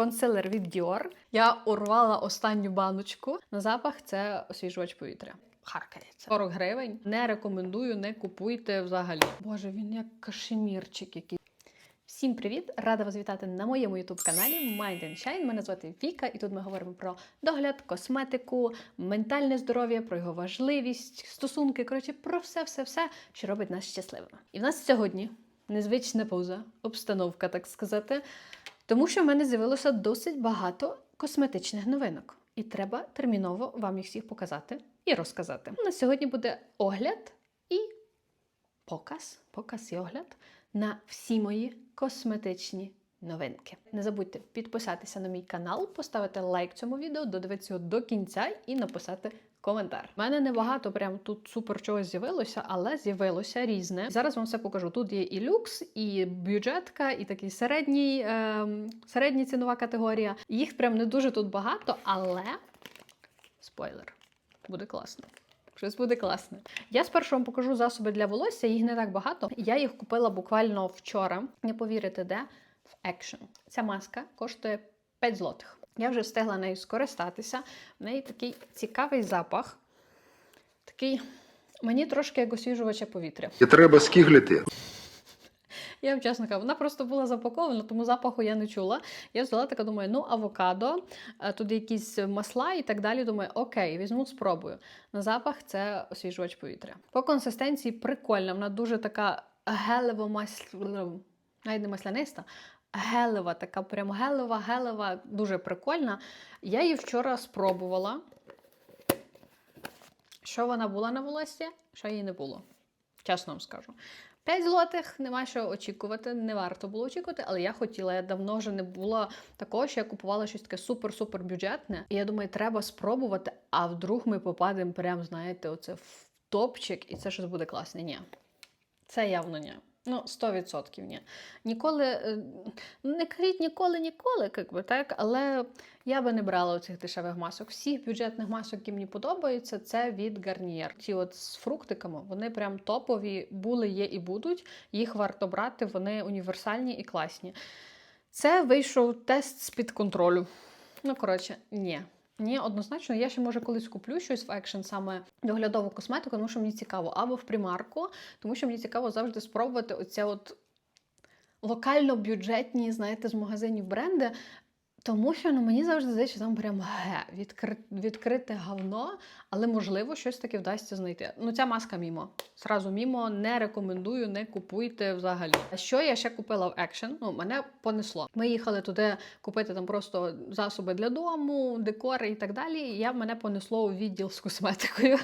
консилер від Dior. Я урвала останню баночку. На запах це освіжувач повітря. Харкається. 40 гривень. Не рекомендую, не купуйте взагалі. Боже, він як кашемірчик який. Всім привіт! Рада вас вітати на моєму youtube каналі Mind and Shine. Мене звати Віка, і тут ми говоримо про догляд, косметику, ментальне здоров'я, про його важливість, стосунки. Коротше, про все-все-все, що робить нас щасливими. І в нас сьогодні незвична поза, обстановка, так сказати, тому що в мене з'явилося досить багато косметичних новинок. І треба терміново вам їх всіх показати і розказати. На сьогодні буде огляд і показ, показ і огляд на всі мої косметичні новинки. Не забудьте підписатися на мій канал, поставити лайк цьому відео, додивитися його до кінця і написати коментар. У мене небагато прям тут супер чогось з'явилося, але з'явилося різне. Зараз вам все покажу. Тут є і люкс, і бюджетка, і такий середній, е, середня цінова категорія. Їх прям не дуже тут багато, але спойлер, буде класно. Щось буде класне. Я спершу вам покажу засоби для волосся, їх не так багато. Я їх купила буквально вчора. Не повірите, де? В Action. Ця маска коштує 5 злотих. Я вже встигла нею скористатися. В неї такий цікавий запах. Такий, мені трошки як освіжувача повітря. І треба скиглити. Я вам чесно кажу, вона просто була запакована, тому запаху я не чула. Я взяла така, думаю, ну авокадо, е, туди якісь масла і так далі. Думаю, окей, візьму, спробую. На запах це освіжувач повітря. По консистенції прикольна, вона дуже така гелево масляна, навіть не масляниста. Гелева, така прям гелева, гелева, дуже прикольна. Я її вчора спробувала. Що вона була на волосі, що її не було. Чесно вам скажу. 5 злотих, нема що очікувати, не варто було очікувати, але я хотіла. Я давно вже не було такого, що я купувала щось таке супер-супер бюджетне. І я думаю, треба спробувати, а вдруг ми попадемо прям, знаєте, оце в топчик, і це щось буде класне. Ні. Це явно ні. Ну, 100% ні. Ніколи, е, не кажіть ніколи, ніколи, як би, так, але я би не брала оцих дешевих масок. Всіх бюджетних масок, які мені подобаються, це від Garnier. Ті от з фруктиками, вони прям топові, були, є і будуть. Їх варто брати, вони універсальні і класні. Це вийшов тест з-під контролю. Ну, коротше, ні. Ні, однозначно, я ще може колись куплю щось в екшен, саме доглядову косметику, тому що мені цікаво, або в примарку, тому що мені цікаво завжди спробувати оця от локально бюджетні, знаєте, з магазинів бренди. Тому що ну, мені завжди здається, що там прям ге, відкри... відкрите говно, але можливо щось таки вдасться знайти. Ну, ця маска мімо. Зразу мімо не рекомендую, не купуйте взагалі. А що я ще купила в Action? Ну, мене понесло. Ми їхали туди купити там просто засоби для дому, декори і так далі. І я мене понесло у відділ з косметикою.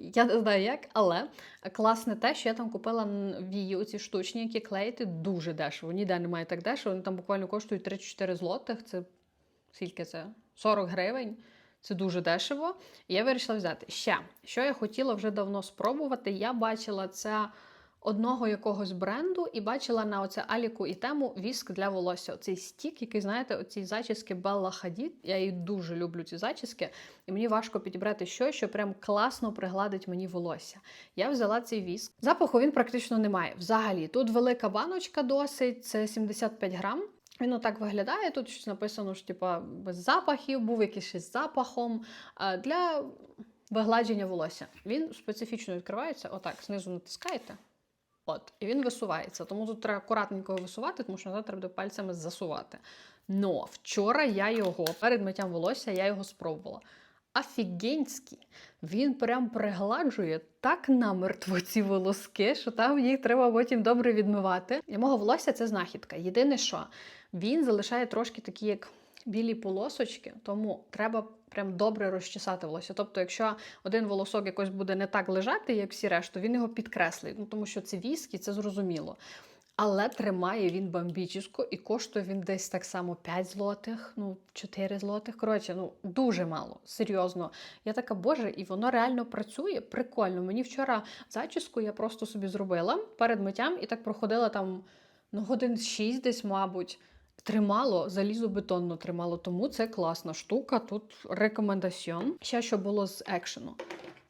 Я не знаю як, але класне те, що я там купила вії, оці штучні, які клеїти дуже дешево. Ніде немає так дешево. Вони там буквально коштують 3-4 злотих. Це скільки це? 40 гривень. Це дуже дешево. І я вирішила взяти. Ще, що я хотіла вже давно спробувати, я бачила це одного якогось бренду і бачила на оце Аліку і тему віск для волосся. Оцей стік, який, знаєте, оці зачіски Белла Хадід. Я її дуже люблю, ці зачіски, і мені важко підібрати щось, що прям класно пригладить мені волосся. Я взяла цей віск. Запаху він практично немає. Взагалі, тут велика баночка досить, це 75 грам. Він отак виглядає. Тут щось написано, що типа без запахів, був якийсь ще з запахом. Для вигладження волосся. Він специфічно відкривається. Отак, знизу натискаєте. От, і він висувається. Тому тут треба акуратненько висувати, тому що назад треба пальцями засувати. Но вчора я його перед миттям волосся я його спробувала. Офігенський. Він прям пригладжує так намертво ці волоски, що там їх треба потім добре відмивати. Для мого волосся це знахідка. Єдине, що він залишає трошки такі, як білі полосочки, тому треба прям добре розчесати волосся. Тобто, якщо один волосок якось буде не так лежати, як всі решту, він його підкреслить, ну тому що це віск і це зрозуміло. Але тримає він бомбічно і коштує він десь так само 5 злотих, ну 4 злотих. Коротше, ну дуже мало, серйозно. Я така, боже, і воно реально працює. Прикольно. Мені вчора зачіску я просто собі зробила перед миттям і так проходила там ну, годин 6 десь, мабуть. Тримало, залізобетонно тримало, тому це класна штука. Тут рекомендаціон. Ще що було з екшену.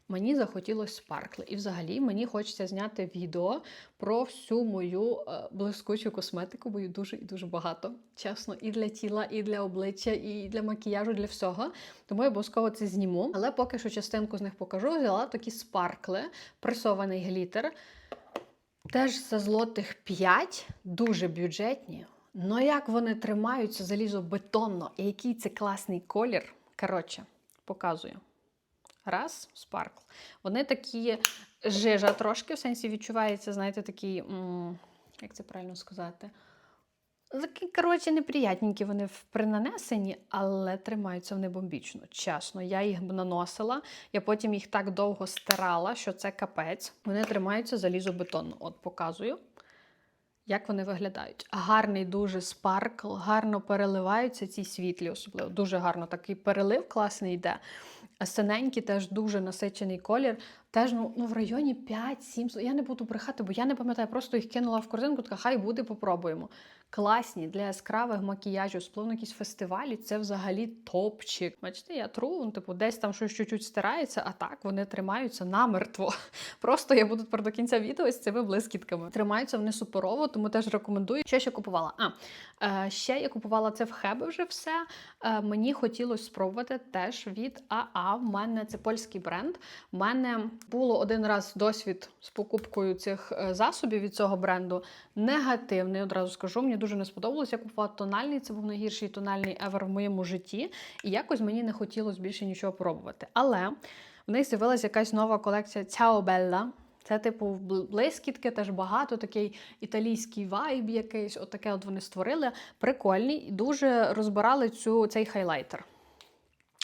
мені захотілося спаркли. І взагалі мені хочеться зняти відео про всю мою е, блискучу косметику, бо її дуже і дуже багато. Чесно, і для тіла, і для обличчя, і для макіяжу, для всього. Тому я обов'язково це зніму. Але поки що частинку з них покажу. Взяла такі спаркли, пресований глітер. Теж за злотих 5, дуже бюджетні. Ну як вони тримаються залізобетонно, і який це класний колір. Коротше, показую. Раз, спаркл. Вони такі жижа трошки, в сенсі відчувається, знаєте, такий, як це правильно сказати? Такі, коротше, неприятненькі вони при нанесенні, але тримаються вони бомбічно. Чесно, я їх наносила, я потім їх так довго стирала, що це капець. Вони тримаються залізобетонно. От показую, як вони виглядають. Гарний дуже спаркл, гарно переливаються ці світлі, особливо. Дуже гарно такий перелив класний йде. Синенький теж дуже насичений колір. Теж ну, ну в районі 5-7. Я не буду брехати, бо я не пам'ятаю, просто їх кинула в корзинку, така хай буде, попробуємо. Класні для яскравих макіяжів, спловно якісь фестивалі, це взагалі топчик. Бачите, я тру, ну, типу, десь там щось чуть-чуть стирається, а так вони тримаються намертво. Просто я буду тепер до кінця відео з цими блискітками. Тримаються вони суперово, тому теж рекомендую. Що ще купувала? А е, ще я купувала це в Хебе вже все. Е, мені хотілося спробувати теж від АА. В мене це польський бренд. У мене було один раз досвід з покупкою цих е, засобів від цього бренду. Негативний, одразу скажу. Мені дуже не сподобалось. Я купувала тональний. Це був найгірший тональний евер в моєму житті. І якось мені не хотілося більше нічого пробувати. Але в них з'явилася якась нова колекція Ciao. Це, типу, блискітки, теж багато, такий італійський вайб якийсь. Отаке от вони створили. Прикольний і дуже розбирали цю, цей хайлайтер.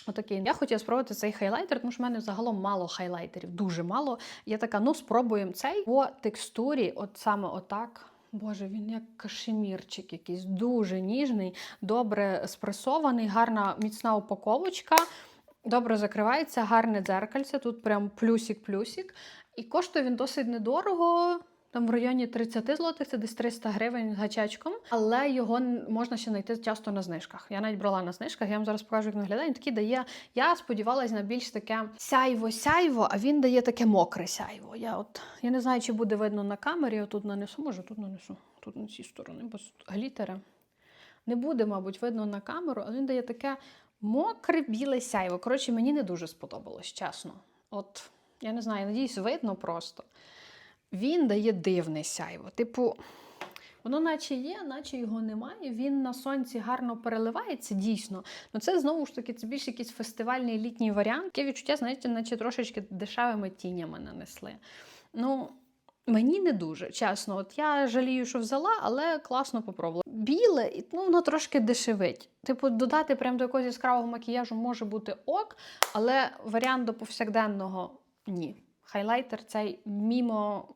Отакий. Я хотіла спробувати цей хайлайтер, тому що в мене загалом мало хайлайтерів, дуже мало. Я така, ну спробуємо цей по текстурі, от саме отак. Боже, він як кашемірчик якийсь, дуже ніжний, добре спресований, гарна міцна упаковочка. Добре закривається, гарне дзеркальце. Тут прям плюсик-плюсик. І коштує він досить недорого. Там в районі 30 злотих, це десь 300 гривень з гачечком, але його можна ще знайти часто на знижках. Я навіть брала на знижках, я вам зараз покажу, як виглядає. Він такий дає. Я сподівалась на більш таке сяйво-сяйво, а він дає таке мокре сяйво. Я от я не знаю, чи буде видно на камері. Отут нанесу, може, тут нанесу, тут на цій стороні, бо глітери. Не буде, мабуть, видно на камеру, але він дає таке мокре біле сяйво. Коротше, мені не дуже сподобалось, чесно. От, я не знаю, надіюсь, видно просто. Він дає дивне сяйво. Типу, воно наче є, наче його немає. Він на сонці гарно переливається, дійсно. Ну це знову ж таки це більш якийсь фестивальний літній варіант. Таке відчуття, знаєте, наче трошечки дешевими тінями нанесли. Ну, Мені не дуже, чесно. От я жалію, що взяла, але класно попробувала. Біле, ну, воно трошки дешевить. Типу, додати прямо до якогось яскравого макіяжу може бути ок, але варіант до повсякденного ні. Хайлайтер цей мімо.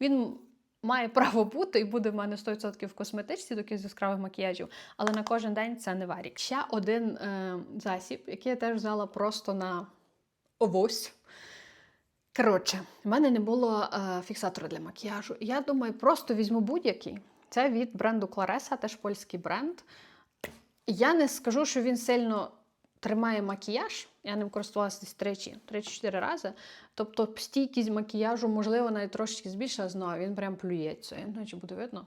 Він має право бути і буде в мене 100% в косметичці до якихось яскравих макіяжів, але на кожен день це не варік. Ще один е, засіб, який я теж взяла просто на овось. Коротше, в мене не було е, фіксатора для макіяжу. Я думаю, просто візьму будь-який. Це від бренду Claresa, теж польський бренд. Я не скажу, що він сильно тримає макіяж. Я ним користувалася десь тричі, 3-4 рази. Тобто стійкість макіяжу, можливо, навіть трошки збільшила, але він прям плюється. Я чи буде видно.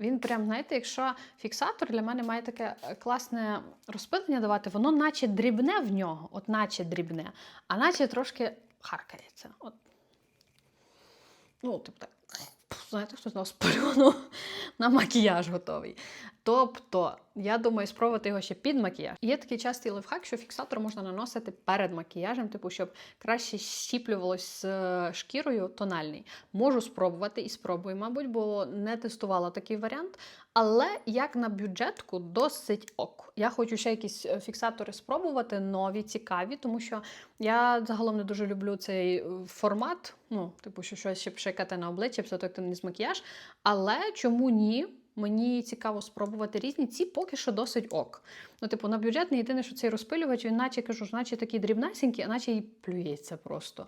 Він прям, знаєте, якщо фіксатор для мене має таке е, класне розпилення давати, воно наче дрібне в нього, от наче дрібне, а наче трошки харкається. От. Ну, типу так. Знаєте, хто з нас сплюнув на макіяж готовий. Тобто, я думаю, спробувати його ще під макіяж. Є такий частий лайфхак, що фіксатор можна наносити перед макіяжем, типу, щоб краще щіплювалось з е, шкірою тональний. Можу спробувати і спробую, мабуть, бо не тестувала такий варіант. Але як на бюджетку, досить ок. Я хочу ще якісь е, фіксатори спробувати, нові, цікаві, тому що я загалом не дуже люблю цей е, формат. Ну, типу, що щось ще пшикати на обличчя, все так не з макіяж. Але чому ні? Мені цікаво спробувати різні. Ці поки що досить ок. Ну, типу, на бюджетний єдине, що цей розпилювач, він наче кажу, наче такий дрібнесенький, а наче і плюється просто.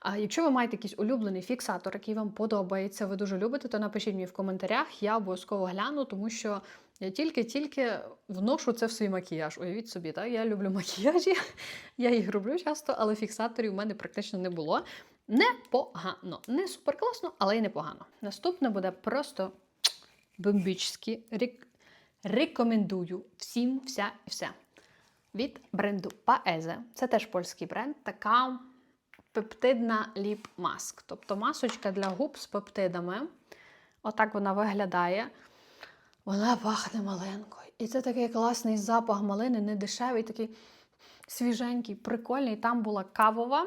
А якщо ви маєте якийсь улюблений фіксатор, який вам подобається, ви дуже любите, то напишіть мені в коментарях. Я обов'язково гляну, тому що Я тільки-тільки вношу це в свій макіяж. Уявіть собі, так? Я люблю макіяжі, я їх роблю часто, але фіксаторів у мене практично не було. Непогано. Не супер класно, але й непогано. Наступне буде просто бомбічські. Рек... Рекомендую всім вся і все. Від бренду Paeze. Це теж польський бренд. Така пептидна ліп маск. Тобто масочка для губ з пептидами. Отак вона виглядає. Вона пахне маленькою. І це такий класний запах малини, не дешевий, такий свіженький, прикольний. Там була кавова.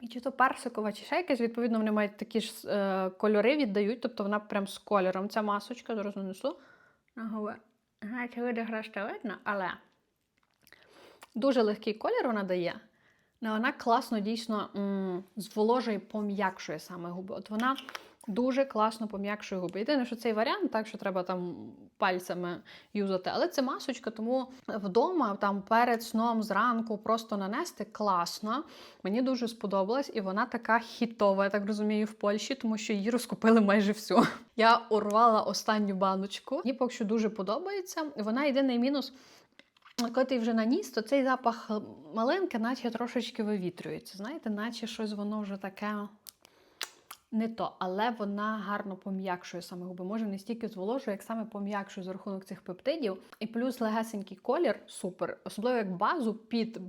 І чи то персикова, чи ще якась, відповідно, вони мають такі ж е, кольори віддають, тобто вона прям з кольором. Ця масочка, зараз нанесу. Знаєте, види граште видно, але дуже легкий колір вона дає. Але вона класно дійсно м, зволожує, пом'якшує саме губи. От вона дуже класно пом'якшує губи. Єдине, що цей варіант, так що треба там пальцями юзати, але це масочка, тому вдома, там перед сном, зранку просто нанести класно. Мені дуже сподобалась, і вона така хітова, я так розумію, в Польщі, тому що її розкупили майже всю. Я урвала останню баночку. Мені поки що дуже подобається. Вона єдиний мінус. Коли ти вже наніс, то цей запах малинки, наче трошечки вивітрюється. Знаєте, наче щось воно вже таке не то, але вона гарно пом'якшує саме губи. Може не стільки зволожує, як саме пом'якшує за рахунок цих пептидів. І плюс легесенький колір супер. Особливо як базу під,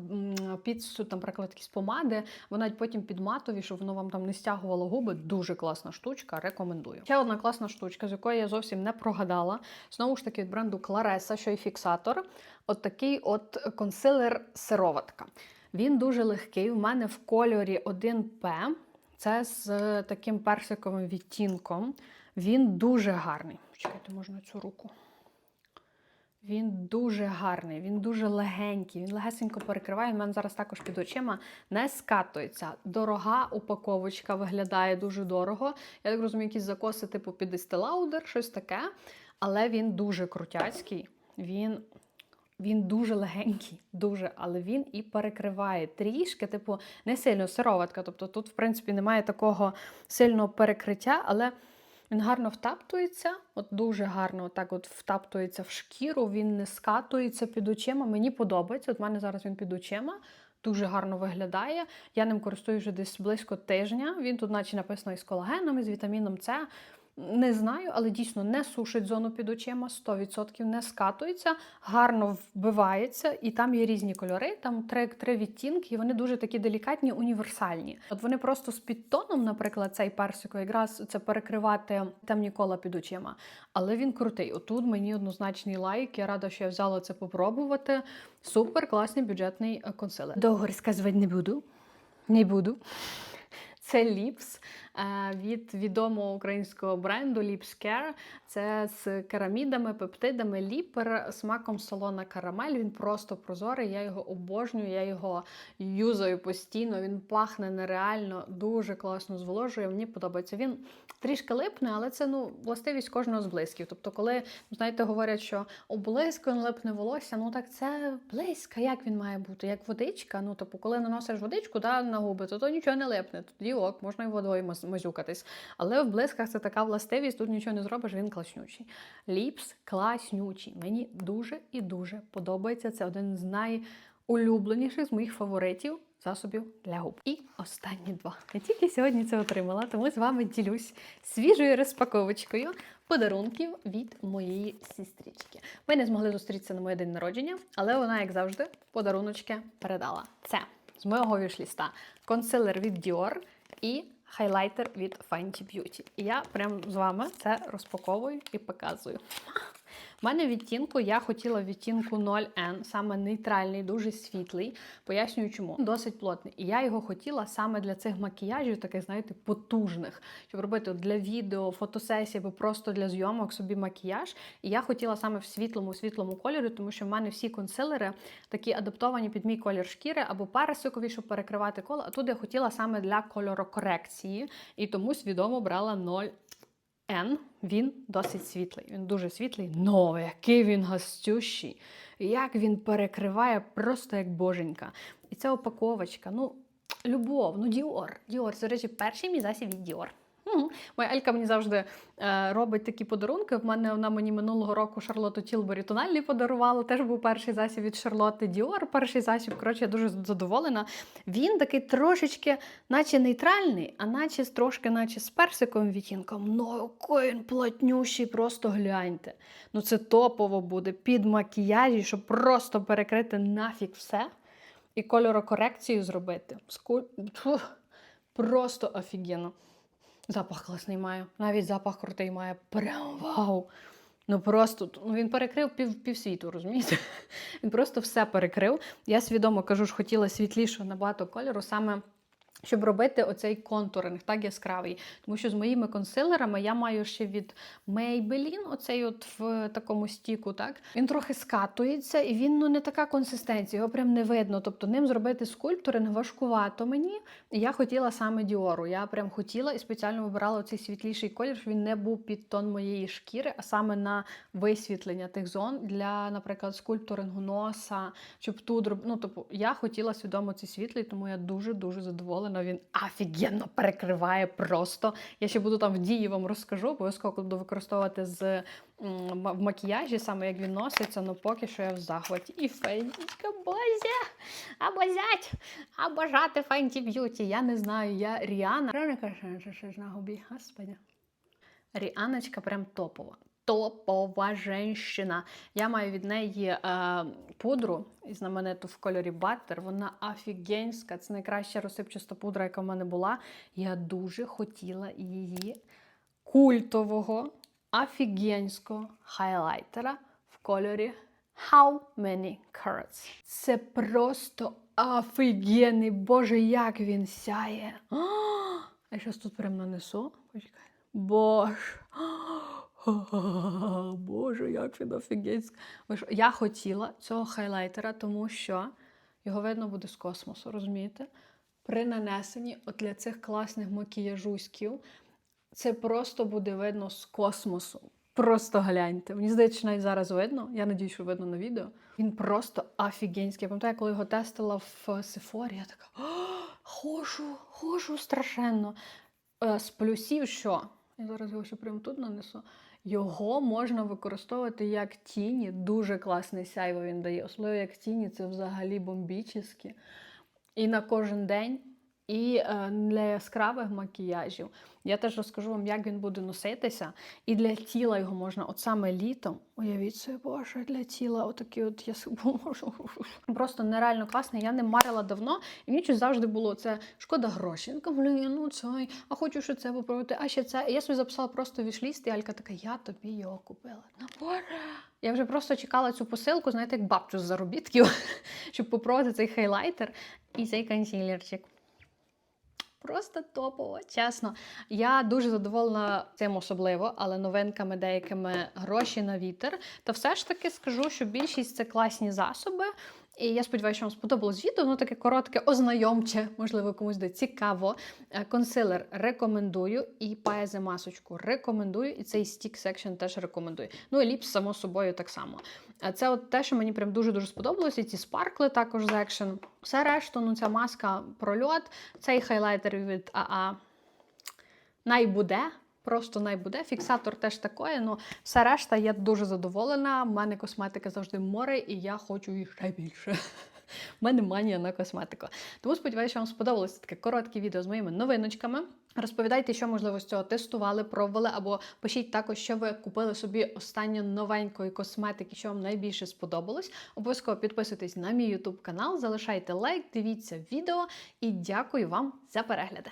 під там, наприклад, якісь помади, вона потім під матові, щоб воно вам там не стягувало губи. Дуже класна штучка, рекомендую. Ще одна класна штучка, з якої я зовсім не прогадала. Знову ж таки, від бренду Claresa, що і фіксатор. От такий от консилер сироватка. Він дуже легкий. У мене в кольорі 1P. Це з таким персиковим відтінком. Він дуже гарний. Чекайте, можна цю руку. Він дуже гарний, він дуже легенький, він легесенько перекриває. В мене зараз також під очима не скатується. Дорога упаковочка виглядає дуже дорого. Я так розумію, якісь закоси, типу під Estee щось таке. Але він дуже крутяцький. Він він дуже легенький, дуже, але він і перекриває трішки, типу, не сильно сироватка. Тобто тут, в принципі, немає такого сильного перекриття, але він гарно втаптується, от дуже гарно так от втаптується в шкіру, він не скатується під очима. Мені подобається. От в мене зараз він під очима. Дуже гарно виглядає. Я ним користуюся вже десь близько тижня. Він тут, наче написано із колагеном, із вітаміном С. Не знаю, але дійсно не сушить зону під очима, 100% не скатується, гарно вбивається, і там є різні кольори, там три, три відтінки, і вони дуже такі делікатні, універсальні. От вони просто з підтоном, наприклад, цей персико, якраз це перекривати темні кола під очима. Але він крутий. Отут мені однозначний лайк. Я рада, що я взяла це попробувати. Супер класний бюджетний е, консилер. Довго розказувати не буду. Не буду. Це ліпс від відомого українського бренду Lips Care. Це з керамідами, пептидами, ліпер, смаком солона карамель. Він просто прозорий. Я його обожнюю, я його юзаю постійно. Він пахне нереально, дуже класно зволожує. Мені подобається. Він трішки липне, але це ну властивість кожного з блисків. Тобто, коли знаєте, говорять, що облизко липне волосся, ну так це близька. Як він має бути? Як водичка? Ну тобто, коли наносиш водичку да, на губи, то то нічого не липне. Тоді ок, можна і водою мазюкатись. Але в блисках це така властивість, тут нічого не зробиш, він класнючий. Ліпс класнючий. Мені дуже і дуже подобається. Це один з найулюбленіших з моїх фаворитів. Засобів для губ. І останні два. Я тільки сьогодні це отримала, тому з вами ділюсь свіжою розпаковочкою подарунків від моєї сестрички. Ми не змогли зустрітися на моє день народження, але вона, як завжди, подаруночки передала. Це з моєго вішліста консилер від Dior і хайлайтер від Fenty Beauty. І я прям з вами це розпаковую і показую. У мене відтінку я хотіла відтінку 0N, саме нейтральний, дуже світлий. Пояснюю, чому. Досить плотний. І я його хотіла саме для цих макіяжів, таких, знаєте, потужних, щоб робити для відео, фотосесії або просто для зйомок собі макіяж. І я хотіла саме в світлому, світлому кольорі, тому що в мене всі консилери такі адаптовані під мій колір шкіри або персикові, щоб перекривати коло. А тут я хотіла саме для кольорокорекції. І тому свідомо брала 0. N, він досить світлий. Він дуже світлий. Но який він гостющий, як він перекриває просто як боженька. І ця упаковочка, ну, любов, ну Діор. Діор, це, речі, перший мій засіб від Діор. Моя Елька мені завжди е, робить такі подарунки. В мене вона мені минулого року Шарлоту Тілбері тональний подарувала. Теж був перший засіб від Шарлотти Діор. Перший засіб. Коротше, я дуже задоволена. Він такий трошечки, наче нейтральний, а наче трошки, наче з персиковим відтінком. Ну, який він плотнющий, просто гляньте. Ну, це топово буде під макіяжі, щоб просто перекрити нафіг все і кольорокорекцію зробити. Ску... Фу, Просто офігенно. Запах класний має. Навіть запах крутий має. Прям вау! Ну просто ну, він перекрив пів, півсвіту, розумієте? Він просто все перекрив. Я свідомо кажу, що хотіла світлішого набагато кольору, саме щоб робити оцей контуринг, так яскравий. Тому що з моїми консилерами я маю ще від Maybelline, оцей от в такому стіку, так? Він трохи скатується, і він ну не така консистенція, його прям не видно. Тобто ним зробити скульптуринг важкувато мені. І я хотіла саме Діору. Я прям хотіла і спеціально вибирала цей світліший колір, щоб він не був під тон моєї шкіри, а саме на висвітлення тих зон для, наприклад, скульптурингу носа, щоб тут Ну, тобто, я хотіла свідомо цей світлий, тому я дуже-дуже задоволена. Він офігенно перекриває просто. Я ще буду там в дії вам розкажу, обов'язково буду використовувати з в макіяжі, саме як він носиться, ну поки що я в захваті. І фенічка, бозя, обозять, обожати фенті б'юті. Я не знаю, я Ріана. Ріаночка прям топова. Топова женщина. Я маю від неї е, пудру і знамениту в кольорі Butter. Вона офігенська. Це найкраща розсипчаста пудра, яка в мене була. Я дуже хотіла її культового, офігенського хайлайтера в кольорі How Many Carats. Це просто офігенний. Боже, як він сяє. А, Я зараз тут прям нанесу. Почекай. Боже. Боже, як він офігенський. Я хотіла цього хайлайтера, тому що його видно буде з космосу, розумієте? При нанесенні от для цих класних макіяжуськів це просто буде видно з космосу. Просто гляньте. Мені здається, навіть зараз видно. Я надію, що видно на відео. Він просто офігенський. Я пам'ятаю, коли його тестила в Сефорі, я така хожу, хожу страшенно. Е, З плюсів, що я зараз його ще прямо тут нанесу. Його можна використовувати як тіні. Дуже класний сяйво він дає. Особливо як тіні, це взагалі бомбічні. І на кожен день, і е, для яскравих макіяжів. Я теж розкажу вам, як він буде носитися. І для тіла його можна, от саме літом. Уявіть собі, боже, для тіла отакий от яс... Просто нереально класний. Я не марила давно, і мені щось завжди було це шкода грошей. Я така, ну цей, а хочу ще це попробувати, а ще це. І я собі записала просто вішліст, і Алька така, я тобі його купила. Ну, боже. Я вже просто чекала цю посилку, знаєте, як бабчу з заробітків, щоб попробувати цей хайлайтер і цей консилерчик. Просто топово, чесно. Я дуже задоволена цим особливо, але новинками деякими гроші на вітер. Та все ж таки скажу, що більшість це класні засоби. І я сподіваюся, що вам сподобалось відео. Воно таке коротке, ознайомче, можливо, комусь буде цікаво. Е, Консилер рекомендую, і паезе масочку рекомендую, і цей стік секшн теж рекомендую. Ну і ліпс, само собою, так само. Це от те, що мені прям дуже-дуже сподобалося. І ці спаркли також з екшен. Все решту, ну ця маска прольот, цей хайлайтер від АА найбуде. Просто найбуде. Фіксатор теж такої. Ну, все решта, я дуже задоволена. У мене косметика завжди море, і я хочу їх ще більше. У мене манія на косметику. Тому сподіваюся, вам сподобалося таке коротке відео з моїми новиночками. Розповідайте, що можливо з цього тестували, пробували, або пишіть також, що ви купили собі останньо новенької косметики, що вам найбільше сподобалось. Обов'язково підписуйтесь на мій YouTube канал, залишайте лайк, дивіться відео і дякую вам за перегляди.